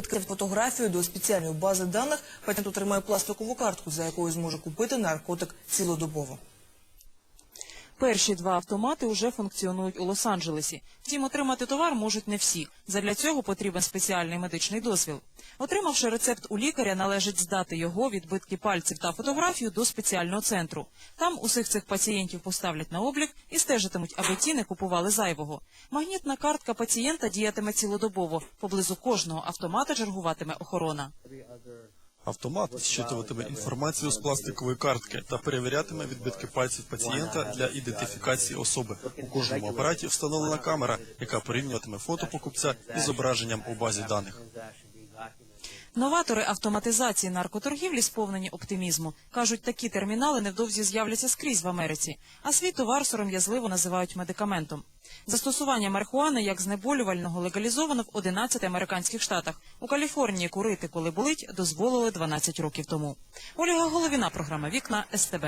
Відкрив фотографію до спеціальної бази даних, пацієнт отримає пластикову картку, за якою зможе купити наркотик цілодобово. Перші два автомати уже функціонують у Лос-Анджелесі. Втім, отримати товар можуть не всі. Задля цього потрібен спеціальний медичний дозвіл. Отримавши рецепт у лікаря, належить здати його, відбитки пальців та фотографію до спеціального центру. Там усіх цих пацієнтів поставлять на облік і стежитимуть, аби ті не купували зайвого. Магнітна картка пацієнта діятиме цілодобово. Поблизу кожного автомата чергуватиме охорона. Автомат зчитуватиме інформацію з пластикової картки та перевірятиме відбитки пальців пацієнта для ідентифікації особи. У кожному апараті встановлена камера, яка порівнюватиме фото покупця із зображенням у базі даних. Новатори автоматизації наркоторгівлі сповнені оптимізму. Кажуть, такі термінали невдовзі з'являться скрізь в Америці, а свій товар сором'язливо називають медикаментом. Застосування марихуани як знеболювального легалізовано в 11 американських штатах. У Каліфорнії курити, коли болить, дозволили 12 років тому. Ольга Головіна, програма Вікна СТБ.